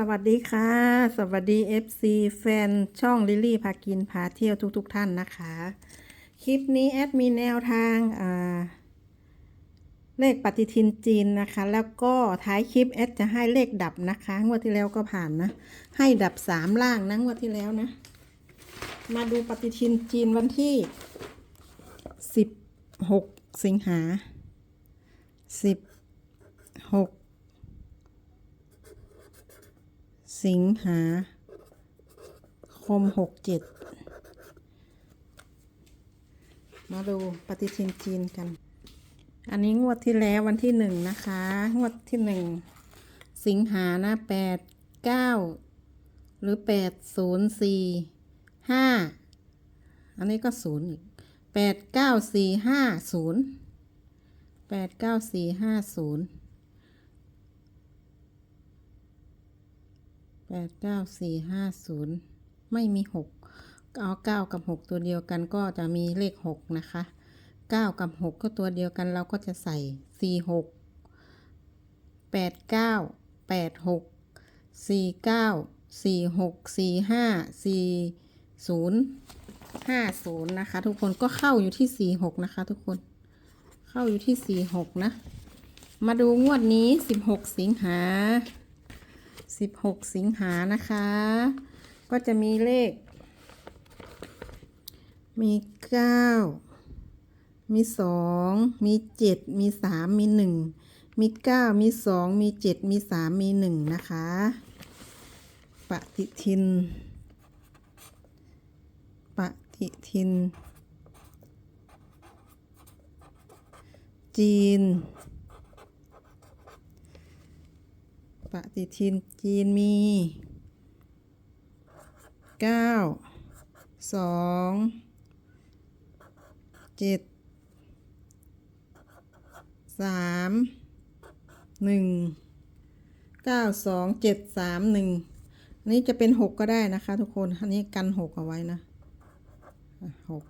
สวัสดีค่ะ สวัสดี FC แฟนช่องลิลลี่พากินพาเที่ยวทุกๆทท่านนะคะ คลิปนี้แอดมีแนวทางาเลขปฏิทินจีนนะคะ แล้วก็ท้ายคลิปแอดจะให้เลขดับนะคะ งวดที่แล้วก็ผ่านนะ ให้ดับสามล่างนะงวดที่แล้วนะ มาดูปฏิทินจีนวันที่สิบหกสิงหาสิบหก สิงหาคมหกเจ็ดมาดูปฏิทินจีนกัน อันนี้งวดที่แล้ววันที่หนึ่งนะคะ งวดที่หนึ่งสิงหานะแปดเก้าหรือแปดศูนย์สี่ห้าอันนี้ก็ศูนย์อีกแปดเก้าสี่ห้าศูนย์แปดเก้าสี่ห้าศูนย์ แปดเก้าสี่ห้าศูนย์ไม่มีหกเอาเก้ากับหกตัวเดียวกันก็จะมีเลขหกนะคะเก้ากับหกก็ตัวเดียวกันเราก็จะใส่สี่หกแปดเก้าแปดหกสี่เก้าสี่หกสี่ห้าสี่ศูนย์ห้าศูนย์นะคะ ทุกคนก็เข้าอยู่ที่สี่หกนะคะ ทุกคน เข้าอยู่ที่สี่หกนะ มาดูงวดนี้สิบหกสิงหา 16สิงหานะคะ ก็จะมีเลข มี9มี2มี7มี3มี1มี9มี2มี7มี3มี1นะคะ ปฏิทิน ปฏิทิน จีน ป ฏิทินจีนมีเก้าสองเจ็ดสามหนึ่งเก้าสองเจ็ดสามหนึ่งอันนี้จะเป็นหกก็ได้นะคะทุกคน อันนี้กันหกเอาไว้นะอะหก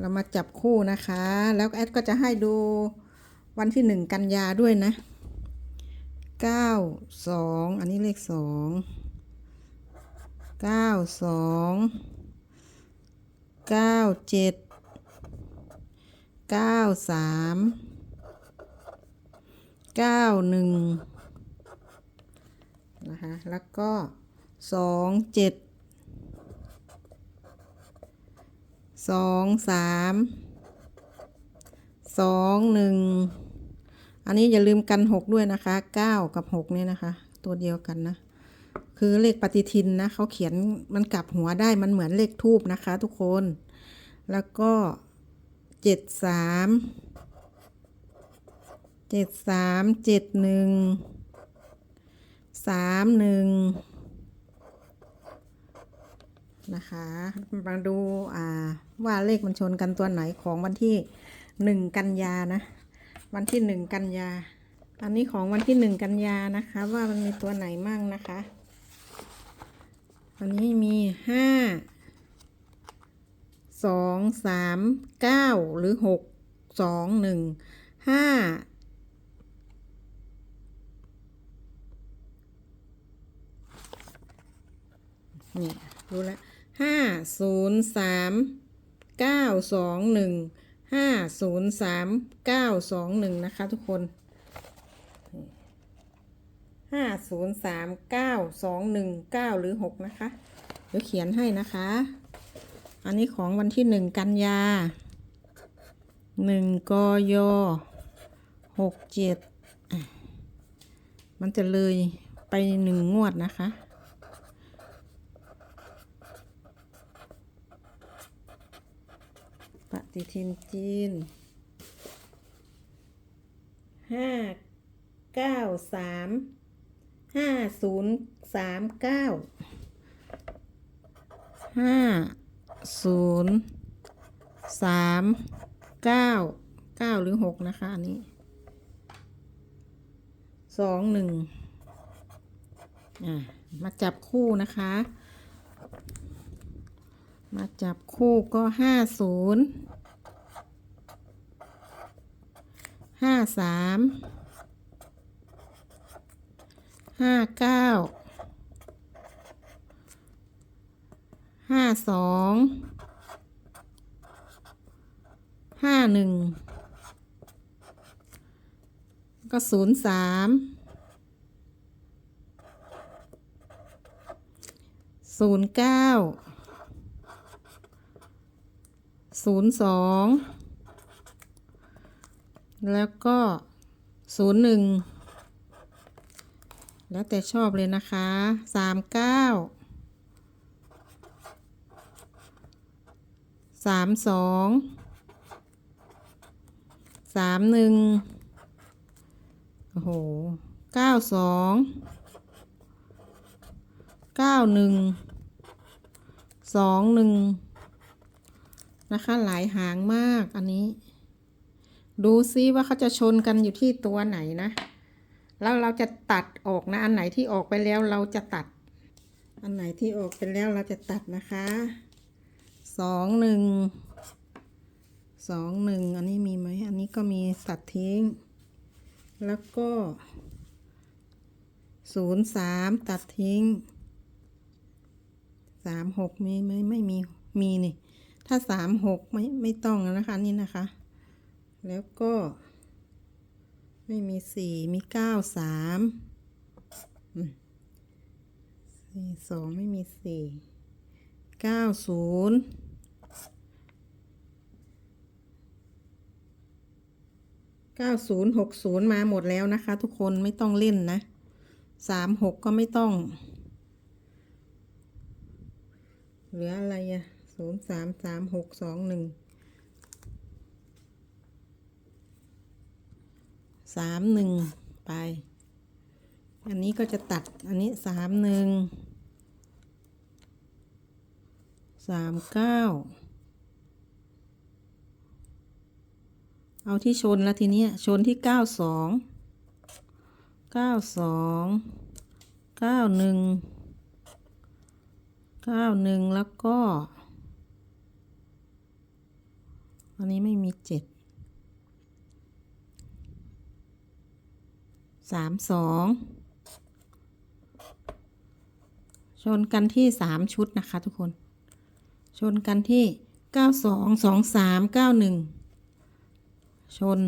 เรามาจับคู่นะคะ แล้วแอดก็จะให้ดูวันที่หนึ่งกันยาด้วยนะ เก้าสองอันนี้เลขสองเก้าสองเก้าเจ็ดเก้าสามเก้าหนึ่งนะคะ แล้วก็สองเจ็ดสองสามสองหนึ่ง อันนี้อย่าลืมกันหกด้วยนะคะเก้ากับหกเนี่ยนะคะ ตัวเดียวกันนะ คือเลขปฏิทินนะเขาเขียนมันกลับหัวได้มันเหมือนเลขทูบนะคะ ทุกคน แล้วก็เจ็ดสามเจ็ดสามเจ็ดหนึ่งสามหนึ่งนะคะ มาดูว่าเลขมันชนกันตัวไหนของวันที่หนึ่งกันยานะ วันที่หนึ่งกันยา อันนี้ของวันที่หนึ่งกันยานะคะ ว่ามันมีตัวไหนมั่งนะคะวันนี้มีห้าสองสามเก้าหรือหกสองหนึ่งห้านี่รู้แล้วห้าศูนย์สามเก้าสองหนึ่ง ห้าศูนย์สามเก้าสองหนึ่งนะคะทุกคนห้าศูนย์สามเก้าสองหนึ่งเก้าหรือหกนะคะ เดี๋ยวเขียนให้นะคะ อันนี้ของวันที่หนึ่งกันยาหนึ่งกยหกเจ็ดมันจะเลยไปหนึ่งงวดนะคะ ฏิทินจีนห้าเก้าสามห้าศูนย์สามเก้าห้าศูนย์สามเก้าเก้าหรือหกนะคะอันนี้สองหนึ่งอะมาจับคู่นะคะ มาจับคู่ก็ห้าศูนย์ ห้าสามห้าเก้าห้าสองห้าหนึ่งก็ศูนย์สามศูนย์เก้าศูนย์สอง แล้วก็ศูนย์หนึ่งแล้วแต่ชอบเลยนะคะสามเก้าสามสองสามหนึ่งโอ้โหเก้าสองเก้าหนึ่งสองหนึ่งนะคะ หลายหางมากอันนี้ ดูซิว่าเขาจะชนกันอยู่ที่ตัวไหนนะ แล้วเราจะตัดออกนะ อันไหนที่ออกไปแล้วเราจะตัด อันไหนที่ออกไปแล้วเราจะตัดนะคะสองหนึ่งสองหนึ่งอันนี้มีไหมอันนี้ก็มีตัดทิ้ง แล้วก็ศูนย์สามตัดทิ้งสามหกมีไหมไม่มีมีนี่ ถ้าสามหกไม่ไม่ต้องนะคะนี่นะคะ แล้วก็ ไม่มีสี่มีเก้าสามสี่สองไม่มีสี่เก้าศูนย์เก้าศูนย์หกศูนย์มาหมดแล้วนะคะ ทุกคนไม่ต้องเล่นนะสามหกก็ไม่ต้องเหลืออะไรอะศูนย์สามสามหกสองหนึ่ง สามหนึ่งไป อันนี้ก็จะตัดอันนี้สามหนึ่งสามเก้าเอาที่ชนแล้วทีนี้ชนที่เก้าสองเก้าสองเก้าหนึ่งเก้าหนึ่งแล้วก็ อันนี้ไม่มีเจ็ด สามสองชนกันที่สามชุดนะคะทุกคน ชนกันที่เก้าสองสองสามเก้าหนึ่งชน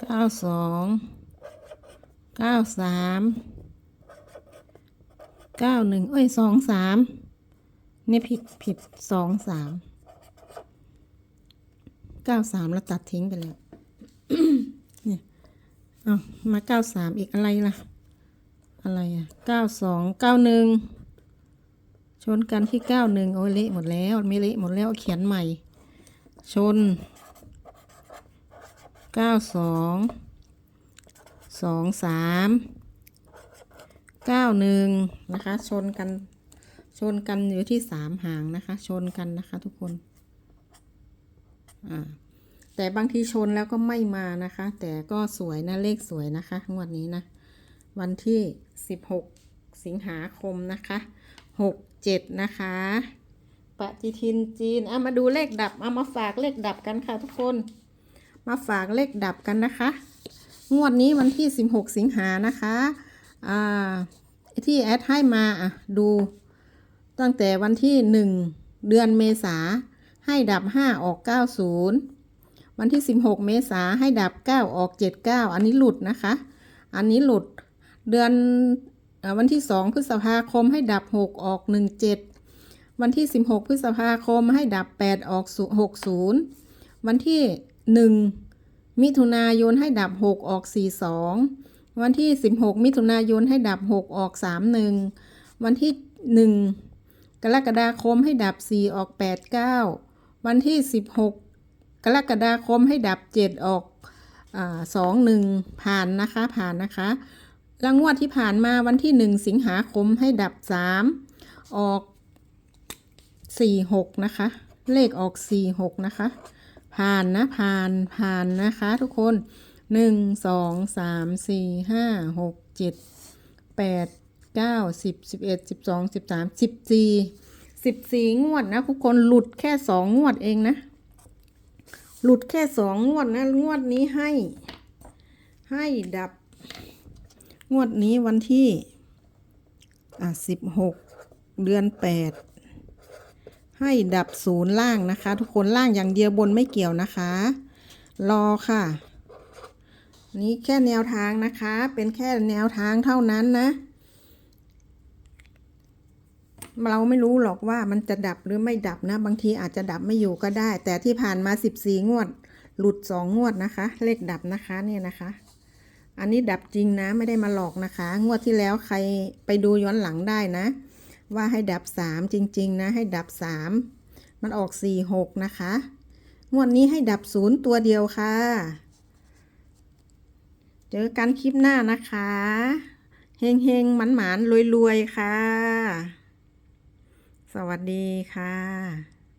เก้าสองเก้าสามเก้าหนึ่งเอ้ยสองสามนี่ผิดผิดสองสามเก้าสามแล้วตัดทิ้งไปแล้วเนี่ย เอามาเก้าสามอีกอะไรล่ะ อะไรอะเก้าสองเก้าหนึ่งชนกันที่เก้าหนึ่งโอ้ยเละหมดแล้วไม่เละหมดแล้วเขียนใหม่ ชนเก้าสองสองสามเก้าหนึ่งนะคะ ชนกันชนกันอยู่ที่สามหางนะคะ ชนกันนะคะทุกคน อ่า แต่บางทีชนแล้วก็ไม่มานะคะ แต่ก็สวยนะเลขสวยนะคะ งวดนี้นะ วันที่ 16 สิงหาคมนะคะ 67 นะคะปฏิทินจีนเอามาดูเลขดับเอามาฝากเลขดับกันค่ะทุกคน มาฝากเลขดับกันนะคะ งวดนี้วันที่ 16 สิงหานะคะอ่าที่แอดให้มาอะดู ตั้งแต่วันที่ 1 เดือนเมษาให้ดับ 5 ออก 90 วันที่ 16 เมษาให้ดับ 9 ออก 79 อันนี้หลุดนะคะ อันนี้หลุดเดือนวันที่ 2 พฤษภาคมให้ดับ 6 ออก 17 วันที่ 16 พฤษภาคมให้ดับ 8 ออก 60 วันที่ 1 มิถุนายนให้ดับ 6 ออก 42 วันที่ 16 มิถุนายนให้ดับ 6 ออก 31 วันที่ 1 กรกฎาคมให้ดับ 4 ออก 8 9 วันที่ 16ก รกฎาคมให้ดับ7ออกสองหนึ่งผ่านนะคะผ่านนะคะรางวัลที่ผ่านมาวันที่1สิงหาคมให้ดับ3ออก4 6นะคะ เลขออก4 6นะคะ ผ่านนะผ่านผ่านนะคะทุกคน1 2 3 4 5 6 7 8 9 10 11 12 13 14 14งวดนะทุกคนหลุดแค่2งวดเองนะ หลุดแค่สองงวดนะ งวดนี้ให้ ให้ดับ งวดนี้วันที่ อะสิบหกเดือนแปดให้ดับศูนย์ล่างนะคะ ทุกคนล่างอย่างเดียวบนไม่เกี่ยวนะคะ รอค่ะ นี่แค่แนวทางนะคะ เป็นแค่แนวทางเท่านั้นนะ เราไม่รู้หรอกว่ามันจะดับหรือไม่ดับนะ บางทีอาจจะดับไม่อยู่ก็ได้ แต่ที่ผ่านมา 14 งวด หลุด 2 งวดนะคะ เลขดับนะคะเนี่ยนะคะ อันนี้ดับจริงนะไม่ได้มาหลอกนะคะ งวดที่แล้วใครไปดูย้อนหลังได้นะ ว่าให้ดับ 3 จริง ๆ นะ ให้ดับ 3 มันออก 4 6 นะคะ งวดนี้ให้ดับศูนย์ตัวเดียวค่ะ เจอกันคลิปหน้านะคะเฮงเฮงหมันหมานรวยรวยๆค่ะ สวัสดีค่ะ